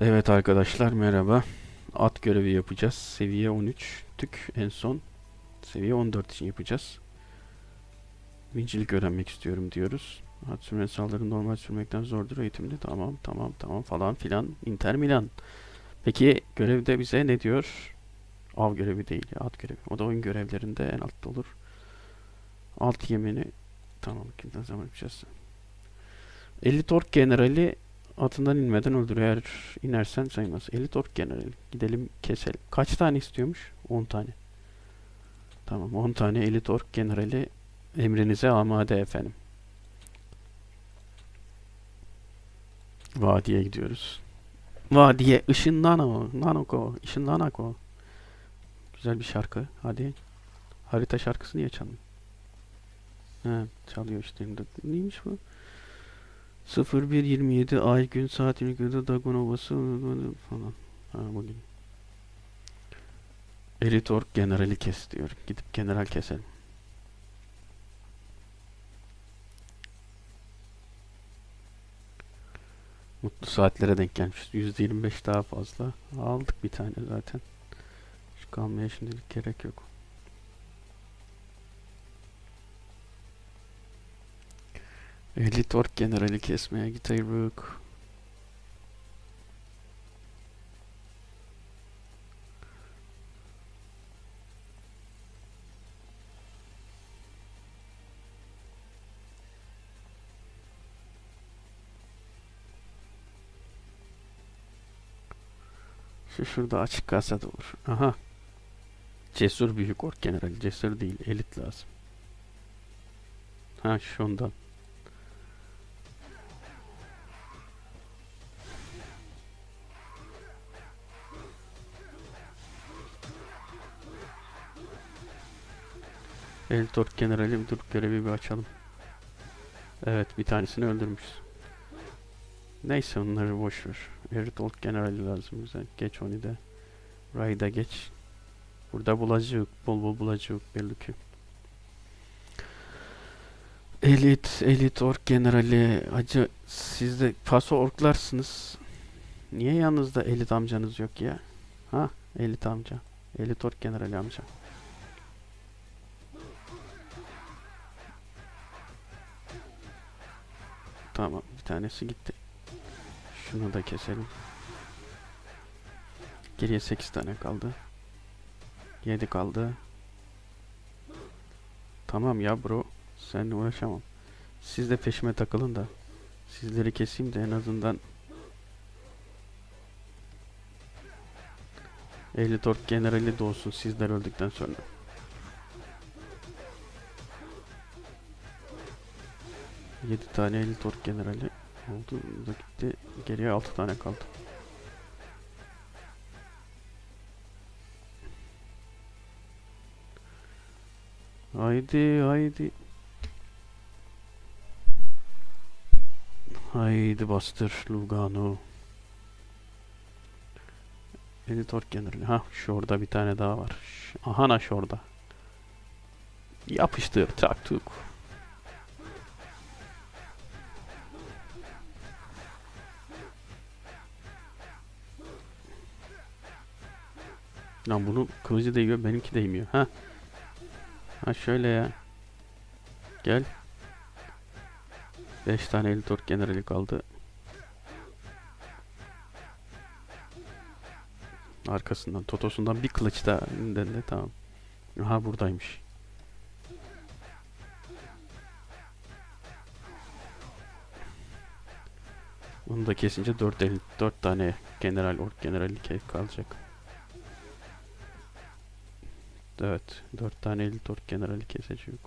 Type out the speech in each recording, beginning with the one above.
Evet arkadaşlar merhaba. At görevi yapacağız. Seviye 13 tük en son seviye 14 için yapacağız. Vincilik öğrenmek istiyorum diyoruz. At sürme saldırı normal sürmekten zordur eğitimde. Tamam tamam tamam falan filan. Inter Milan. Peki görevde bize ne diyor? Av görevi değil ya at görevi. O da oyun görevlerinde en altta olur. Alt yemini tamam kimden zaman yapacağız. 50 tork generali Atından inmeden öldür. Eğer inersen saymaz. Elit ork generali. Gidelim keselim. Kaç tane istiyormuş? 10 tane. Tamam 10 tane elit ork generali emrinize amade efendim. Vadiye gidiyoruz. Vadiye ışınlan o. Nanoko. Işınlanak o. Güzel bir şarkı. Hadi. Harita şarkısı niye çalmıyor? He, çalıyor işte. Neymiş bu? 0127 ay gün saat ülkede Dagon Ovası falan. Ha bugün. Elitor generali kes diyor. Gidip general keselim. Mutlu saatlere denk gelmiş. %25 daha fazla. Aldık bir tane zaten. Şu kalmaya şimdilik gerek yok. Elit ork generali kesmeye gidiyoruz. Şu şurada açık kasada olur. Aha. Cesur büyük ork generali. Cesur değil. Elit lazım. Ha şundan. Eltor generali dur görevi bir açalım. Evet bir tanesini öldürmüşüz. Neyse onları boş ver. Eritol generali lazım bize. Geç onu da. Rayda geç. Burada bulacak. Bol bol bulacak belli ki. Elit, elit ork generali. Acı siz de paso orklarsınız. Niye yanınızda elit amcanız yok ya? Ha? Elit amca. Elit ork generali amca. Tamam bir tanesi gitti. Şunu da keselim. Geriye 8 tane kaldı. 7 kaldı. Tamam ya bro. Seninle uğraşamam. Siz de peşime takılın da. Sizleri keseyim de en azından 54 generali de sizler öldükten sonra. Yedi tane 54 generali oldu. Bu da gitti. Geriye 6 tane kaldı. Haydi haydi. Haydi bastır Lugano. Editor generali. Ha şurada bir tane daha var. Ş- Aha na şurada. Yapıştır taktuk. Lan bunu kılıcı değiyor benimki değmiyor. Ha. Ha şöyle ya. Gel. 5 tane Elitor generali kaldı. Arkasından, totosundan bir kılıç daha önünden de tamam. Aha buradaymış. Onu da kesince 4 el, 4 tane general ork generali kalacak. Evet, 4 tane elit ork generali kesecek.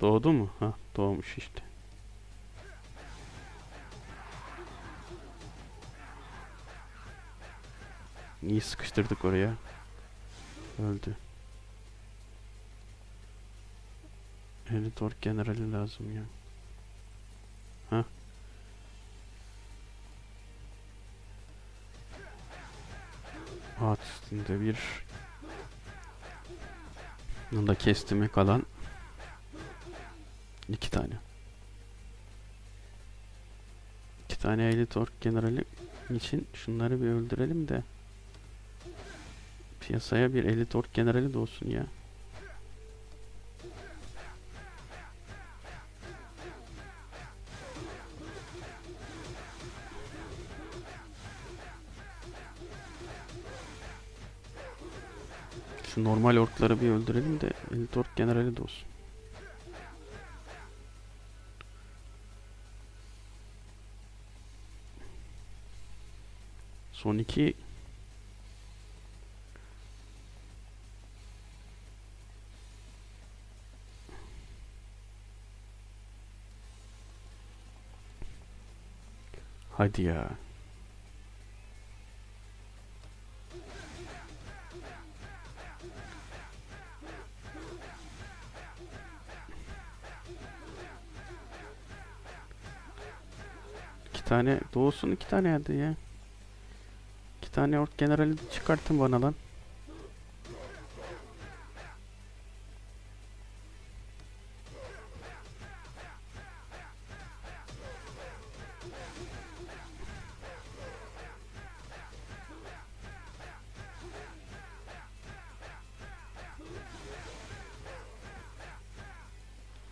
Doğdu mu? Ha, doğmuş işte. İyi sıkıştırdık oraya. Öldü. Elit ork generali lazım ya. Ha? At üstünde bir bunu da kestime kalan iki tane. İki tane elit ork generali için şunları bir öldürelim de piyasaya bir elit ork generali de ya. Şu normal orkları bir öldürelim de elit ork generali de olsun. Son iki Hadi ya. Tane doğusun iki tane hadi ya. İki tane ork generali çıkartın bana lan.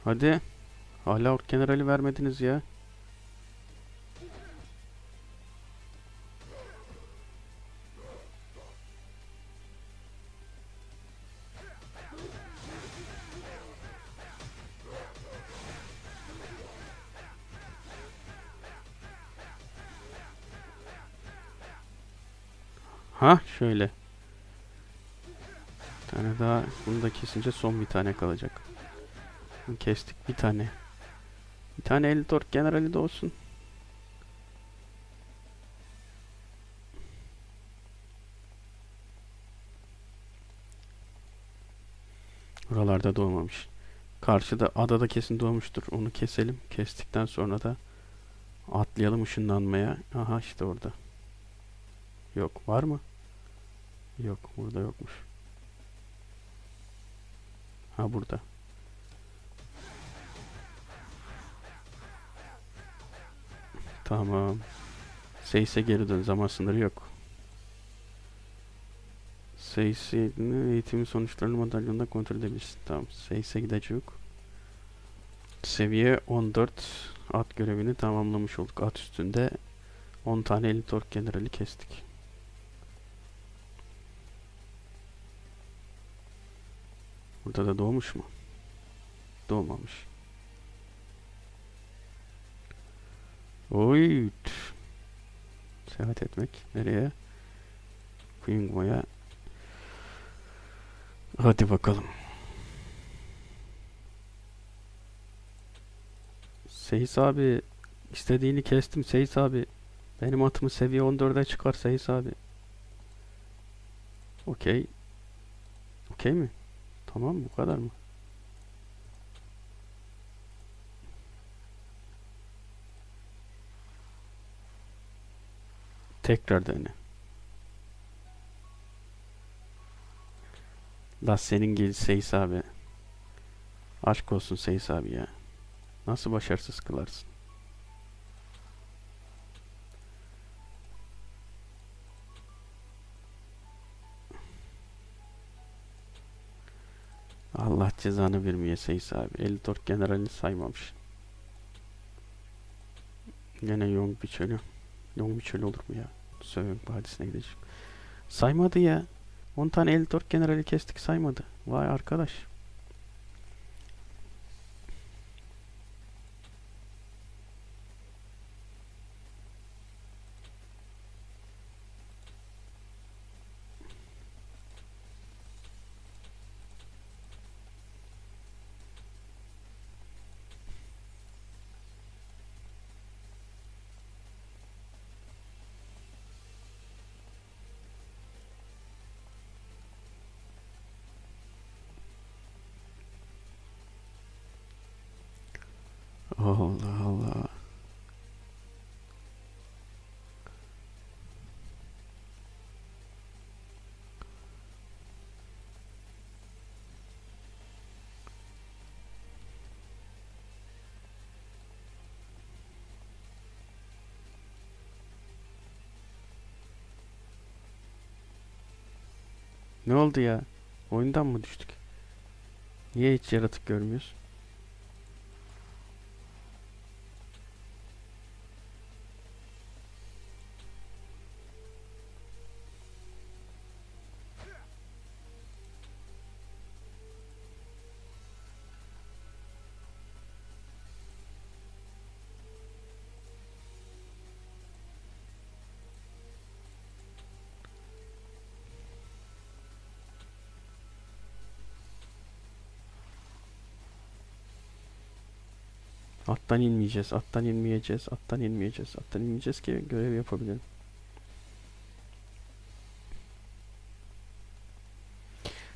Hadi. Hala ork generali vermediniz ya. Ha şöyle. Bir tane daha bunu da kesince son bir tane kalacak. Kestik bir tane. Bir tane Eldor generali de olsun. Buralarda doğmamış. Karşıda adada kesin doğmuştur. Onu keselim. Kestikten sonra da atlayalım ışınlanmaya. Aha işte orada. Yok. Var mı? Yok. Burada yokmuş. Ha burada. Tamam. Seyse geri dön. Zaman sınırı yok. Seyse'nin eğitimin sonuçlarını madalyonda kontrol edebilirsin. Tamam. Seyse gidecek. Seviye 14 at görevini tamamlamış olduk. At üstünde 10 tane elit ork generali kestik. Burada da doğmuş mu? Doğmamış. Oy. Seyahat etmek. Nereye? Kuyungo'ya. Hadi bakalım. Seyis abi. istediğini kestim Seyis abi. Benim atımı seviye 14'e çıkar Seyis abi. Okey. Okey mi? Tamam bu kadar mı? Tekrar dene. La senin gibi Seyis abi. Aşk olsun Seyis abi ya. Nasıl başarısız kılarsın? Allah cezanı vermeye Seyis abi. Elitor generalini saymamış. Gene Yong Biçölü. Yong Biçölü olur mu ya? Sövün Vadisi'ne gidecek. Saymadı ya. 10 tane Elitor generali kestik saymadı. Vay arkadaş. Allah Allah. Ne oldu ya? Oyundan mı düştük? Niye hiç yaratık görmüyoruz? Attan inmeyeceğiz, attan inmeyeceğiz, attan inmeyeceğiz, attan inmeyeceğiz ki görev yapabilelim.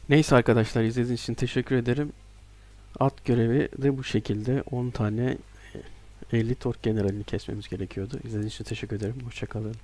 Neyse arkadaşlar izlediğiniz için teşekkür ederim. At görevi de bu şekilde 10 tane e, 50 tork generalini kesmemiz gerekiyordu. İzlediğiniz için teşekkür ederim. Hoşçakalın.